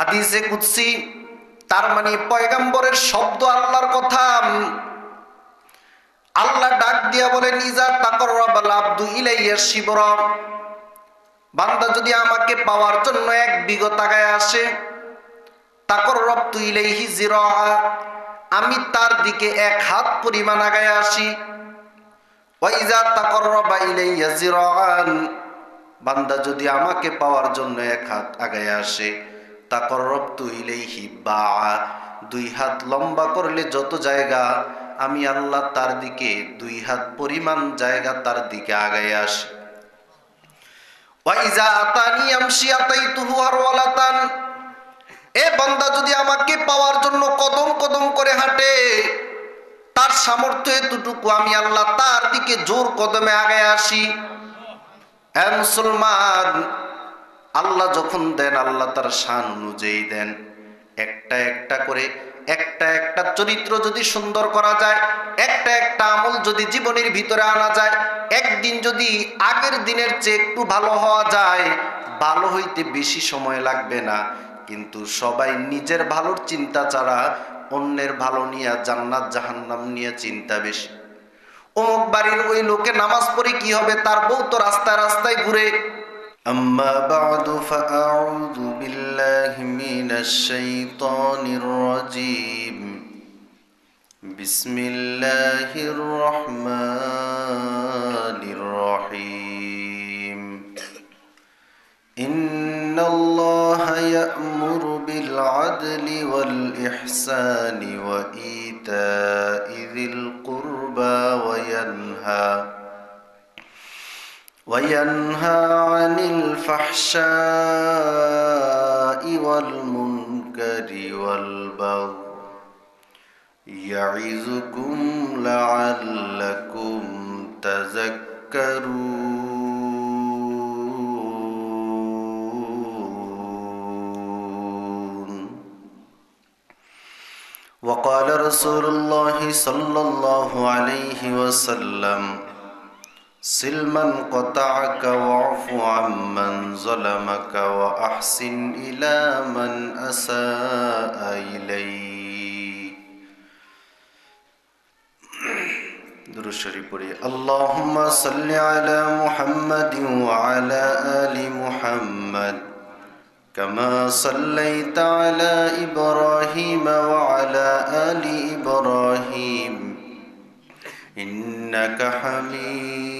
হাদিসে কুৎসি তার মানে পয়গাম্বরের শব্দ আল্লাহর কথা। আল্লাহ ডাক দিয়া বলে নিজা তাকর আব্দু ইলাইয়া শিবর। বান্দা যদি আমাকে পাওয়ার জন্য এক বিগত আগায় আসে, তাকর রব্তু ইলাইহি জিরা। আমি তার দিকে এক হাত পরিমাণ আগায় আসি, ওয়াইজা তাকররবা ইলাইয়া জিরাআন বান্দা যদি আমাকে পাওয়ার জন্য এক হাত আগায় আসে তাকররবতু ইলাইহি বা দুই হাত লম্বা করলে যত জায়গা, আমি আল্লাহ তার দিকে দুই হাত পরিমাণ জায়গা তার দিকে আগায় আসি। ওয়াইজা আতানি আমশি আতাইতুহু আরওয়ালাতান, এ বান্দা যদি আমাকে পাওয়ার জন্য কদম কদম করে হাঁটে, তার সামর্থ্য এতটুকু আমি আল্লাহ তার দিকে জোর কদমে আগে আসি। মুসলমান আল্লাহ যখন দেন, আল্লাহ তার শান অনুযায়ী দেন। একটা একটা করে, একটা একটা চরিত্র যদি সুন্দর করা যায়, একটা একটা আমল যদি জীবনের ভিতরে আনা যায়, একদিন যদি আগের দিনের চেয়ে একটু ভালো হওয়া যায়, ভালো হইতে বেশি সময় লাগবে না। কিন্তু সবাই নিজের ভালোর চিন্তা ছাড়া অন্যের ভালো নিয়ে জান্নাত, জাহান্নাম নিয়ে চিন্তা বেশি। অমুক বাড়ির ওই লোকে নামাজ পড়ে কি হবে? তার বউ তো রাস্তায় রাস্তায় ঘুরে أما بعد فأعوذ بالله من الشيطان الرجيم. بسم الله الرحمن الرحيم. إن الله يأمر بالعدل والإحسان وإيتاء ذي القربى وينهى وينهى عن الفحشاء والمنكر والبغي يعظكم لعلكم تذكرون. وقال رسول الله صلى الله عليه وسلم سل من قطعك واعف عمن ظلمك وأحسن إلى من أساء إليك. درود شريف اللهم صل على محمد وعلى آل محمد. كما صليت على إبراهيم وعلى آل إبراهيم. إنك حميد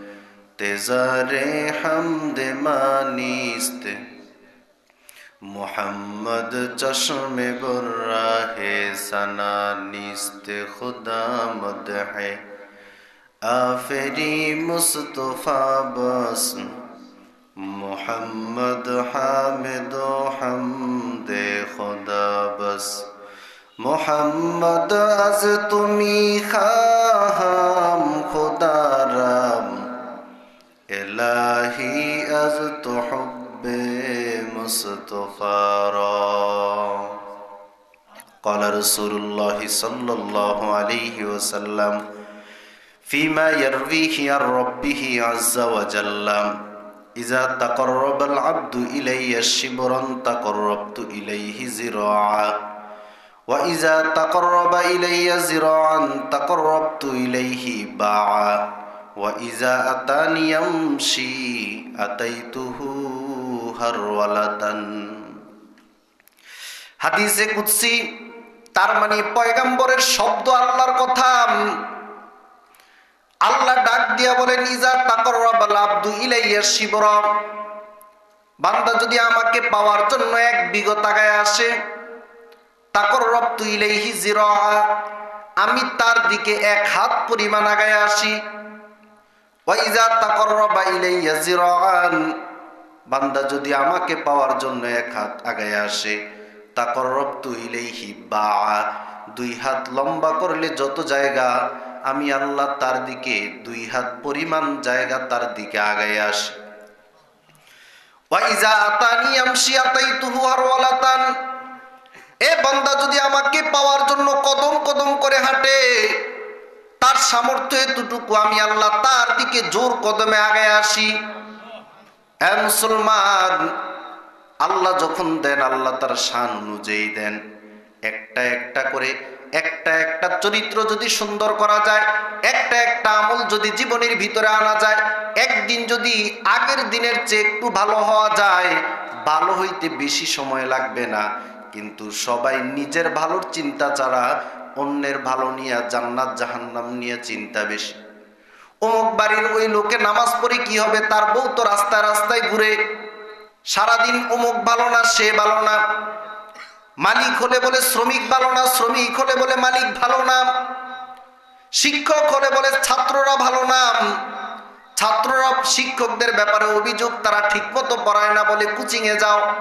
تزار حمد مانیست محمد چشم بر راہ سنا نیست. خدا مدح آفری مصطفی بس. محمد حامد و حمد خدا بس. محمد از تمی خواهم خدا را نجازت حب مصطفى را قال رسول الله صلى الله عليه وسلم فيما يرويه عن ربه عز وجل إذا تقرب العبد إلي شبرا تقربت إليه زراعا وإذا تقرب إلي زراعا تقربت إليه باعا وإذا أتاني يمشي أتيته هرولة হাদিসে কুৎসি তার মানে পয়গাম্বরের শব্দ আল্লাহর কথা আল্লাহ ডাক দিয়া বলে নিজা তাকর আব্দু ইলাইয়া শিবর বান্দা যদি আমাকে পাওয়ার জন্য এক বিগত আগায় আসে তাকর রব্তু ইলাইহি জিরা আমি তার দিকে এক হাত পরিমাণ আগায় আসি বান্দা যদি আমাকে পাওয়ার জন্য এক হাত আগায় আসে, তাকররবতু ইলাইহি বা দুই হাত লম্বা করলে যত জায়গা, আমি আল্লাহ তার দিকে দুই হাত পরিমাণ জায়গা তার দিকে আগায় আসি। এ বান্দা যদি আমাকে পাওয়ার জন্য কদম কদম করে হাঁটে সামর্থ্য এতটুকু আমি আল্লাহ তার দিকে জোর কদমে আগে আসি। মুসলমান, আল্লাহ যখন দেন, আল্লাহ তার শান অনুযায়ী দেন। একটা একটা করে, একটা একটা চরিত্র যদি সুন্দর করা যায়, একটা একটা আমল যদি জীবনের ভিতরে আনা যায়, একদিন যদি আগের দিনের চেয়ে একটু ভালো হওয়া যায়, ভালো হইতে বেশি সময় লাগবে না। কিন্তু সবাই নিজের ভালোর চিন্তা ছাড়া অন্যের ভালো নিয়ে জান্নাত, জাহান্নাম নিয়ে চিন্তা বেশি। অমুক বাড়ির ওই লোকে নামাজ পড়ে কি হবে? তার বউ তো রাস্তায় রাস্তায় ঘুরে। সারাদিন অমুক ভালো না, সে ভালো না। মালিক হলে বলে শ্রমিক ভালো না, শ্রমিক হলে বলে মালিক ভালো না। শিক্ষক হলে বলে ছাত্ররা ভালো না। ছাত্ররা শিক্ষকদের ব্যাপারে অভিযোগ তারা ঠিকমতো পড়ায় না বলে কোচিং এ যাও।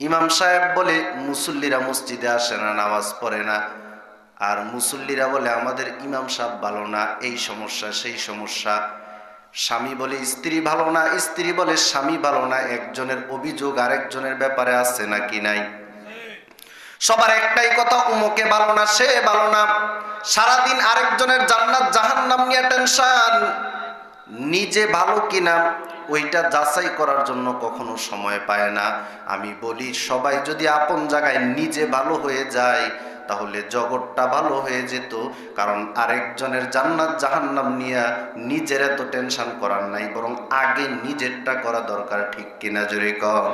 ইমাম সাহেব বলে, মুসল্লিরা মসজিদে আসে না, নামাজ পড়ে না। আর মুসল্লিরা বলে, আমাদের ইমাম সাহেব ভালো না, এই সমস্যা, সেই সমস্যা। স্বামী বলে, স্ত্রী ভালো না, স্ত্রী বলে, স্বামী ভালো না, একজনের অভিযোগ আরেকজনের ব্যাপারে আছে নাকি নাই? সবার একটাই কথা, উমুকে ভালো না, সে ভালো না। সারাদিন আরেকজনের জান্নাত, জাহান্নাম নিয়ে টেনশন। নিজে ভালো কিনা? ওইটা যাচাই করার জন্য কখনো সময় পায় না। আমি বলি, সবাই যদি আপন জায়গায় নিজে ভালো হয়ে যায়, তাহলে জগৎটা ভালো হয়ে যেত। কারণ আরেকজনের জান্নাত জাহান্নাম নিয়ে নিজের এত টেনশন করার নাই, বরং আগে নিজেরটা করা দরকার, ঠিক কিনা জোরে কর